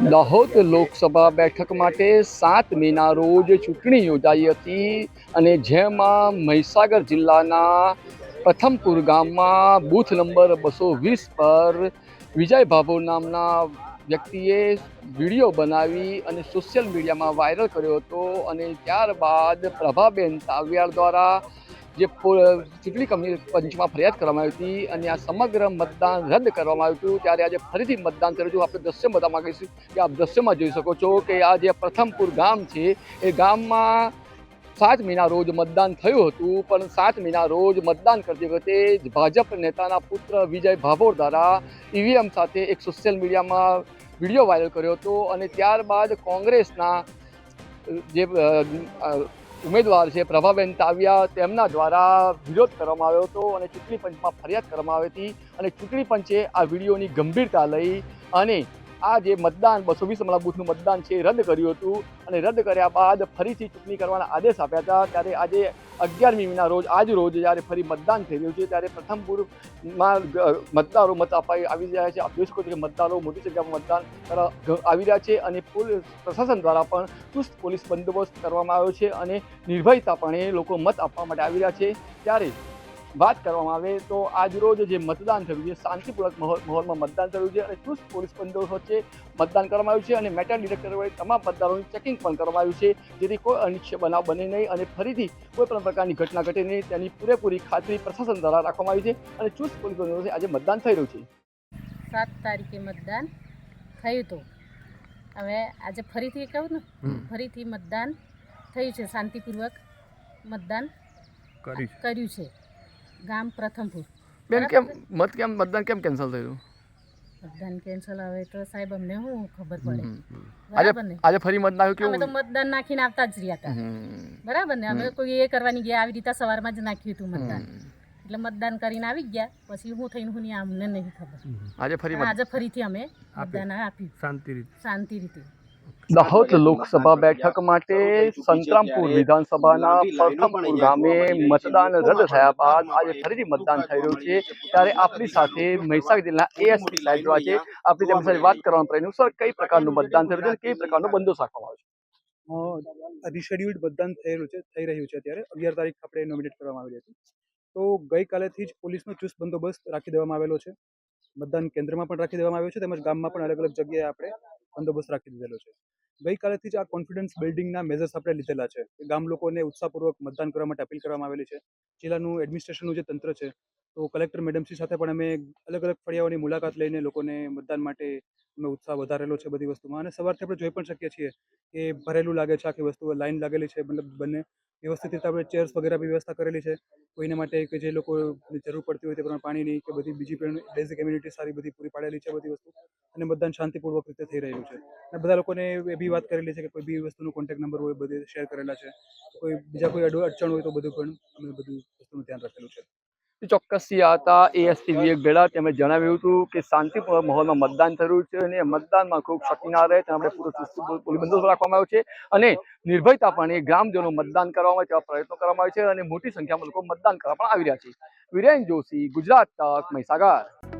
દાહોદ લોકસભા બેઠક માટે સાત મેના રોજ ચૂંટણી યોજાઈ હતી અને જેમાં મહીસાગર જિલ્લાના પ્રથમપુર ગામમાં બૂથ નંબર બસો વીસ પર વિજય ભાભો નામના વ્યક્તિએ વીડિયો બનાવી અને સોશિયલ મીડિયામાં વાયરલ કર્યો હતો અને ત્યારબાદ પ્રભાબેન તાવિયાર દ્વારા જે ચૂંટણી કમિ- પંચમાં ફરિયાદ કરવામાં આવી હતી અને આ સમગ્ર મતદાન રદ કરવામાં આવ્યું હતું, ત્યારે આજે ફરીથી મતદાન થયું હતું. આપણે દ્રશ્ય બતાવવા માંગીશું કે આપ દ્રશ્યમાં જોઈ શકો છો કે આ જે પ્રથમપુર ગામ છે, એ ગામમાં સાત મહિના રોજ મતદાન થયું હતું, પણ સાત મહિના રોજ મતદાન કરતી વખતે ભાજપ નેતાના પુત્ર વિજય ભાભોર દ્વારા ઈવીએમ સાથે એક સોશિયલ મીડિયામાં વીડિયો વાયરલ કર્યો હતો અને ત્યારબાદ કોંગ્રેસના જે ઉમેદવાર છે, પ્રભાબેન તાવિયા, તેમના દ્વારા વિરોધ કરવામાં આવ્યો હતો અને ચૂંટણી પંચમાં ફરિયાદ કરવામાં આવી હતી અને ચૂંટણી પંચે આ વિડીયોની ગંભીરતા લઈ અને આ જે મતદાન બસો વીસ અમલા બૂથનું મતદાન છે રદ કર્યું હતું અને રદ કર્યા બાદ ફરીથી ચૂંટણી કરવાના આદેશ આપ્યા હતા. ત્યારે આજે અગિયારમી મહિના રોજ, આજ રોજ જ્યારે ફરી મતદાન થઈ રહ્યું છે, ત્યારે પ્રથમપુરમાં ગ- મતદારો મત આપવા આવી રહ્યા છે. આપ જોઈ મતદારો મોટી સંખ્યામાં મતદાન આવી રહ્યા છે અને પોલીસ પ્રશાસન દ્વારા પણ ચુસ્ત પોલીસ બંદોબસ્ત કરવામાં આવ્યો છે અને નિર્ભયતાપણે લોકો મત આપવા માટે આવી રહ્યા છે. ત્યારે વાત કરવામાં આવે તો આજરોજ જે મતદાન થયું છે શાંતિપૂર્વક માહોલ- માહોલમાં મતદાન થયું છે અને ચુસ્ત પોલીસ બંદોબસ્ત વચ્ચે મતદાન કરવામાં આવ્યું છે અને મેટલ ડિરેક્ટર વડે તમામ મતદારોની ચેકિંગ પણ કરવામાં આવ્યું છે જેથી કોઈ અનિચ્છ બનાવ બને નહીં અને ફરીથી કોઈ પણ પ્રકારની ઘટના ઘટે નહીં તેની પૂરેપૂરી ખાતરી પ્રશાસન દ્વારા રાખવામાં આવી છે અને ચુસ્ત પોલીસ બંદોબસ્ત આજે મતદાન થઈ રહ્યું છે. સાત તારીખે મતદાન થયું હતું. હવે આજે ફરીથી કહું ને ફરીથી મતદાન થયું છે શાંતિપૂર્વક મતદાન કર્યું છે. ગામ પ્રથમપુર. બેન કેમ મત કેમ મતદાન કેમ કેન્સલ થયું? મતદાન કેન્સલ આવે તો સાહેબ અમને શું ખબર પડે? આજે બરાબર ને? આજે ફરી કેવું અમે તો મતદાન નાખીને આવતા જ રહ્યા હતા. બરાબર ને? અમે કોઈ એ કરવાની ગયા આવી રીતે સવારમાં જ નાખ્યું હતું મતદાન. એટલે મતદાન કરીને આવી ગયા. પછી હું થઈને હું અમને નહીં ખબર. આજે ફરી આજે ફરીથી અમે મતદાન આપ્યું શાંતિ રીતે. શાંતિ રીતે. દાહોદ લોકસભા બેઠક માટે સંતરામપુર વિધાનસભાના પ્રથમપુર ગામે મતદાન રદ થયા બાદ આજે ફરીથી મતદાન થઈ રહ્યું છે. ત્યારે આપણી સાથે મહીસાગર જિલ્લા એએસપી સાહેબ છે આપણે તેમની સાથે વાત કરવાનો પ્રયત્ન સર, કઈ પ્રકારનું મતદાન થઈ છે કઈ પ્રકારનો બંદોબસ્ત રાખવામાં આવ્યો છે? રિશેડ્યુલ્ડ મતદાન રહ્યું છે, થઈ રહ્યું છે અત્યારે. અગિયાર તારીખ આપણે નોમિનેટ કરવામાં આવેલી હતી. તો ગઈકાલેથી જ પોલીસનો ચુસ્ત બંદોબસ્ત રાખી દેવામાં આવેલો છે. મતદાન કેન્દ્રમાં પણ રાખી દેવામાં આવ્યો છે, તેમજ ગામમાં પણ અલગ અલગ જગ્યાએ આપણે બંદોબસ્ત રાખી દીધેલો છે. ગઈકાલેથી જ આ કોન્ફિડન્સ બિલ્ડિંગના મેજર્સ આપણે લીધેલા છે. ગામ લોકોને ઉત્સાહપૂર્વક મતદાન કરવા માટે અપીલ કરવામાં આવેલી છે. જિલ્લાનું એડમિનિસ્ટ્રેશનનું જે તંત્ર છે, તો કલેક્ટર મેડમશ્રી સાથે પણ અમે અલગ અલગ ફળિયાઓની મુલાકાત લઈને લોકોને મતદાન માટે અમે ઉત્સાહ વધારેલો છે બધી વસ્તુમાં. અને સવારથી આપણે જોઈ પણ શકીએ છીએ કે ભરેલું લાગે છે, આખી વસ્તુ લાઈન લાગેલી છે, મતલબ બંને વ્યવસ્થિત રીતે આપણે ચેર્સ વગેરે બી વ્યવસ્થા કરેલી છે. કોઈને માટે કે જે લોકો જરૂર પડતી હોય તે પ્રમાણે પાણીની કે બધી બીજી પણ બેઝિક એમ્યુનિટી સારી બધી પૂરી પાડેલી છે બધી વસ્તુ. અને બધાને શાંતિપૂર્વક રીતે થઈ રહ્યું છે. અને બધા લોકોને એ બી વાત કરેલી છે કે કોઈ બી વસ્તુનો કોન્ટેક્ટ નંબર હોય, બધે શેર કરેલા છે. કોઈ બીજા કોઈ અડો અડચણ હોય તો બધું પણ અમે બધું વસ્તુનું ધ્યાન રાખેલું છે. ચોક્કસથી હતા એએસપી વિવેક ભેડા તેમણે જણાવ્યું હતું કે શાંતિપૂર્ણ માહોલમાં મતદાન થયું છે અને મતદાનમાં ખૂબ શક્તિ ના રહે તેના પૂરો પોલીસ બંદોબસ્ત રાખવામાં આવ્યો છે અને નિર્ભયતાપણે ગ્રામજનો મતદાન કરવામાં આવે તેવા પ્રયત્નો કરવામાં આવે છે અને મોટી સંખ્યામાં લોકો મતદાન કરવા પણ આવી રહ્યા છે. વિરેન જોશી, ગુજરાત તક મહીસાગર.